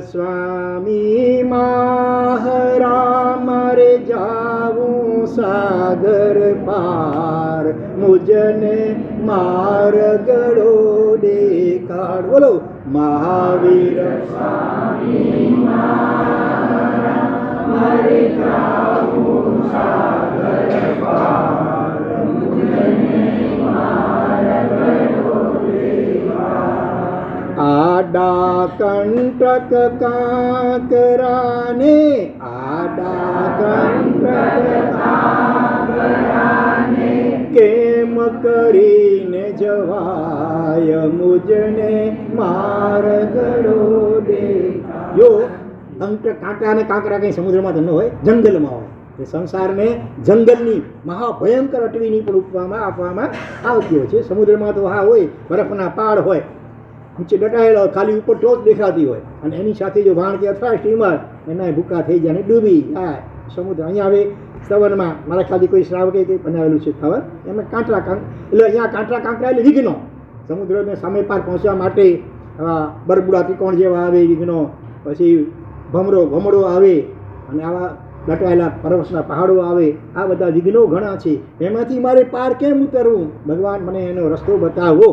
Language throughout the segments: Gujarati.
સ્વામી મહારા મારે જાવું સાગર પાર. મુજને માર્ગડો દેખાડ. બોલો મહાવીર આડા કંટક કાંકરાને આડા કંટક કેમ કરીને જવાય મુજને માર્ગડો દે જો કંટ કાંટા અને કાંકરા કંઈ સમુદ્રમાં ન હોય જંગલમાં હોય એ સંસારને જંગલની મહાભયંકર અટવીની પણ ઉપવામાં આપવામાં આવતી હોય છે સમુદ્રમાં તો હા હોય બરફના પાડ હોય નીચે દટાયેલો ખાલી ઉપર ટોચ દેખાતી હોય. અને એની સાથે જો વાણ કે અથવા સ્ટીમર એના ભૂકા થઈ જાય અને ડૂબી જાય. સમુદ્ર, અહીંયા હવે સવનમાં મારા ખ્યાલથી કોઈ શ્રાવકે કંઈ બનાવેલું છે ખબર? એમાં કાંટરા કાંક એટલે અહીંયા કાંટરા કાંકરા એટલે વિઘ્નો સમુદ્રને સામે પાર પહોંચવા માટે આવા બરબુડા ત્રિકોણ જેવા આવે, વિઘ્નો. પછી ભમરો, ભમડો આવે, અને આવા દટાયેલા પર્વતના પહાડો આવે. આ બધા વિઘ્નો ઘણા છે. એમાંથી મારે પાર કેમ ઉતરવું? ભગવાન મને એનો રસ્તો બતાવો.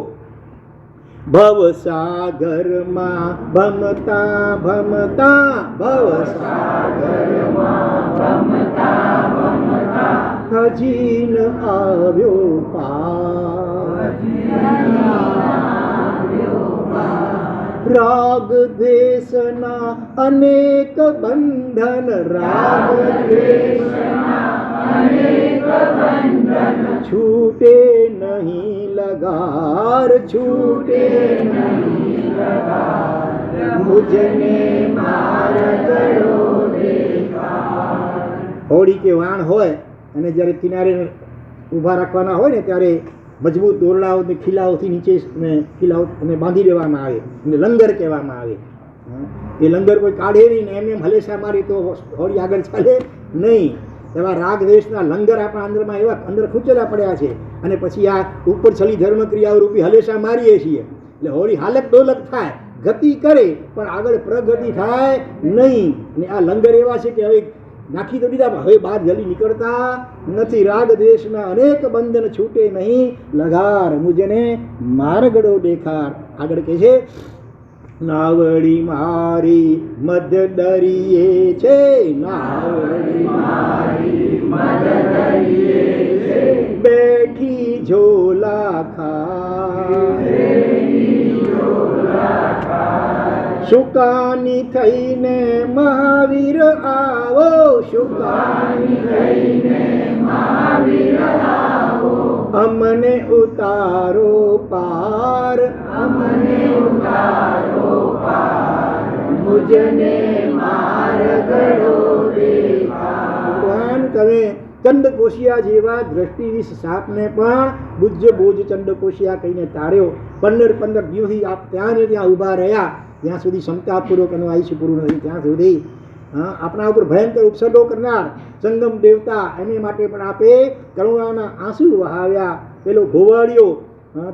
ભવસાગરમાં ભમતા ભમતા ભવસાગરમાં હજી ન આવ્યો પાર. રાગ દેશના અનેક બંધન રાગ છૂટે નહીં લગાર, છૂટે મુજને કરો હોડી કે વાણ હોય અને જ્યારે કિનારે ઊભા રાખવાના હોય ને ત્યારે મજબૂત દોરડાઓ ને ખીલાઓથી નીચે ને ખીલાઓ ને બાંધી દેવામાં આવે અને લંગર કહેવામાં આવે. એ લંગર કોઈ કાઢે નહીં ને એમ એમ હલેસા મારી તો હોડી આગળ ચાલે નહીં. એવા રાગ દેશના લંગર આપણા અંદરમાં એવા અંદર ખૂંચેલા પડ્યા છે. અને પછી આ ઉપર છલી ધર્મ ક્રિયાઓ રૂપી હલેસા મારીએ છીએ. એટલે હોળી હાલક ડોલક થાય, ગતિ કરે, પણ આગળ પ્રગતિ થાય નહીં. અને આ લંગર એવા છે કે હવે નાખી તો દીધા હવે બહાર જલ્દી નીકળતા નથી. રાગ દેશના અનેક બંધન છૂટે નહીં. લગાર મુજને માર્ગડો દેખાર. આગળ કહે છે નાવડી મારી મધ દરિયે છે, નાવડી બેઠી ઝોલા ખા શુકાની થઈને મહાવીર આવો શુકાની થઈને મહાવીર આવો. અમને ઉતારો પાર, અમને ઉતારો ભગવાન તમે ચંડકોશિયા જેવા દ્રષ્ટિવીસ સાપને પણ બુજ્જ બોજ ચંડકોશિયા કહીને તાર્યો. પંદર પંદર દિવસથી આપ ત્યાં ને ત્યાં ઊભા રહ્યા. ત્યાં સુધી ક્ષમતાપૂર્વક એનું આયુષ્ય પૂરું નથી ત્યાં સુધી આપણા ઉપર ભયંકર ઉપસર્ગો કરનાર સંગમ દેવતા એને માટે પણ આપે કરુણાના આંસુ વહાવ્યા. પેલો ઘોવાળિયો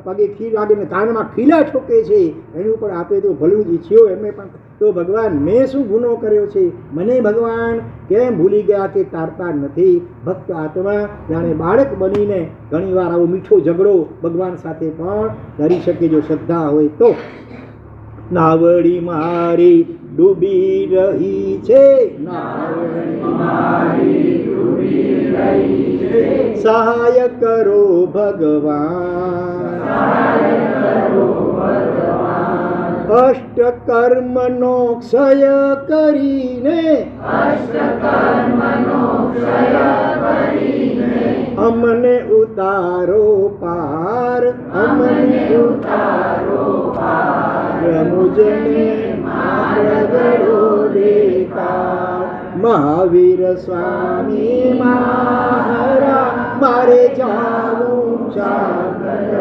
પગે ખીલ લાગીને કાનમાં ખીલા ઠોકે છે. એનું પણ આપે તો ભલું જ ઈચ્છ્યો. એમને પણ તો ભગવાન, મેં શું ગુનો કર્યો છે? મને ભગવાન કેમ ભૂલી ગયા કે તારતા નથી? ભક્ત આત્મા, જાણે બાળક બનીને ઘણીવાર આવો મીઠો ઝઘડો ભગવાન સાથે પણ કરી શકે જો શ્રદ્ધા હોય તો. નાવડી મારી ડૂબી રહી છે. સહાય કરો ભગવાન. અષ્ટ કર્મનો ક્ષય કરીને અમને ઉતારો પાર અમને ઉતારો પાર મુજને માર્ગડો મહાવીર સ્વામી મારે જાવું સાગર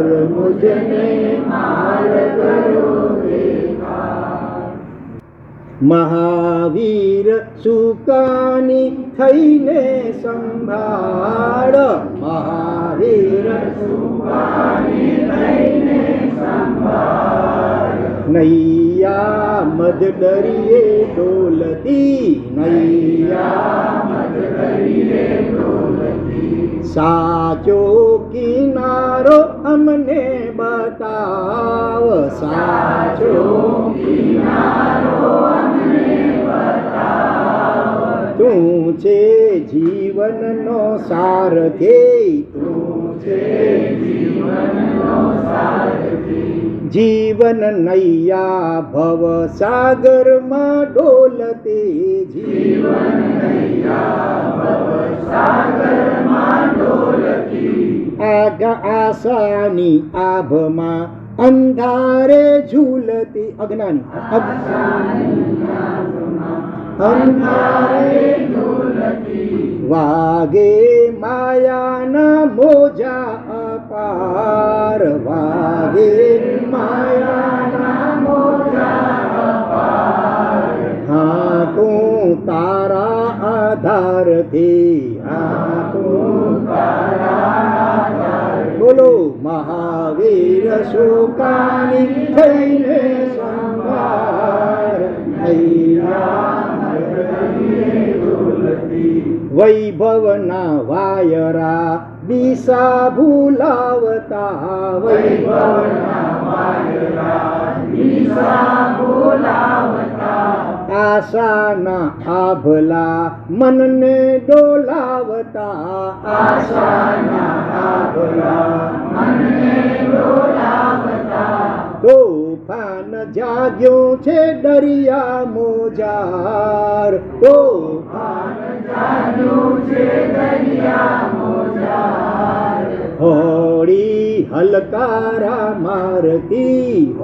પાર મુજને માર્ગડો મહાવીર સુકાની થઈને સંભાળ મહાવીર સુકાની થઈને સંભાળ નૈયા મધ ડરીએ ડોલતી નૈયા સાચો કિનારો અમને બતાવ સાચો તું છે જીવનનો સાર જીવન નૈયા ભવ સાગરમાં ડોલતે જીવન આગા આસાની આભમાં અંધારે ઝૂલતી અજ્ઞાની વાગે માયાના મોજા અપાર વાગે માયાના મોજા હા તું તારા આધારથી મહાવીર શુકાની થઈને સંભાર વૈભવના વાયરા દિશા ભૂલાવતા વૈભવના આશાના આભલા મનને ડોલાવતા આશાના આભલા તોફાન જાગ્યો છે દરિયા મોજાર. હોળી હલકારા મારતી.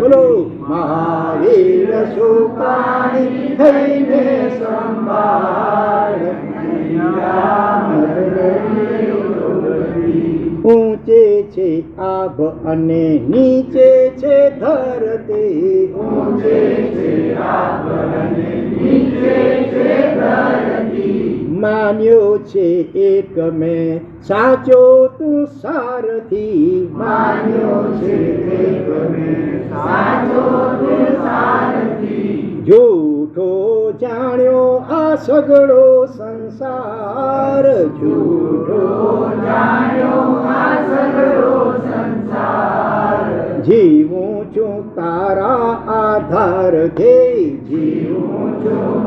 બોલો મહાવીર સુપાણી થઈને સંભાળ. ઊંચે છે આભ અને નીચે છે ધરતી. ઊંચે છે માન્યો છે એક મેં સાચો તું સારથી. માન્યો છે એક મેં સાચો તું સારથી. જૂઠો જાણ્યો આ સગળો સંસાર જૂઠો જાણ્યો જીવું છું તારા આધાર થે જીવું છું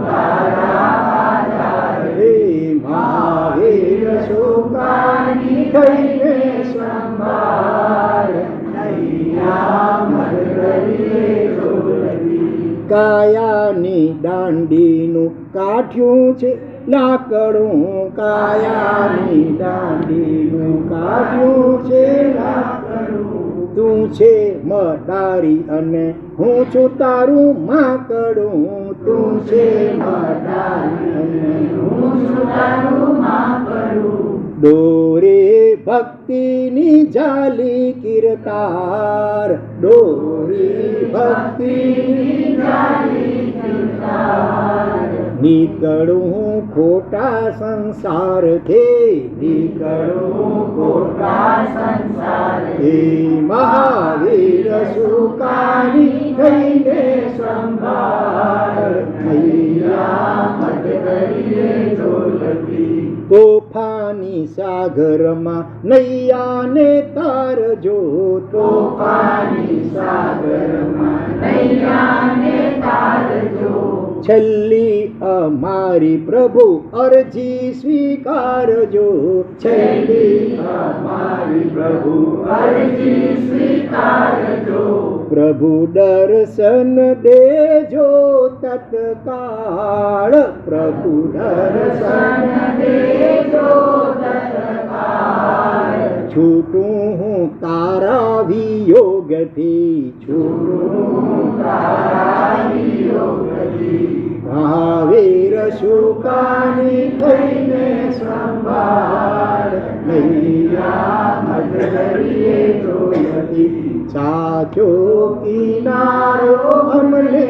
હે મહાવીર સુકાની થઈને સંભાળ કાયાની દાંડીનું કાઠ્યું છે, લાકડું કાયાની દાંડીનું કાઠ્યું છે તું છે મડારી અને હું છું તારું માકડું. તું છે મડારી અને હું છું તારું માકડું. ભક્તિની જાલી કિરકાર ડોરી ભક્તિની જાલી નીકળું ખોટા સંસાર થે નીકળું ખોટા સંસાર હે મહાવીર સુકાની થઈને સંભાળ. મૈયા મત કરીએ તોફાની સાગરમાં નૈયાને તારજો તોફાની સાગરમાં નૈયાને છેલ્લી અમારી પ્રભુ અરજી સ્વીકારજો. છેલ્લી અમારી પ્રભુ અરજી સ્વીકારજો. પ્રભુ દર્શન દેજો તત્કાળ. પ્રભુ દર્શન દેજો છૂટું હું તારા વિયોગથી મહાવીર શુકાની થઈને સંભાળ. સાચો કિનારો અમને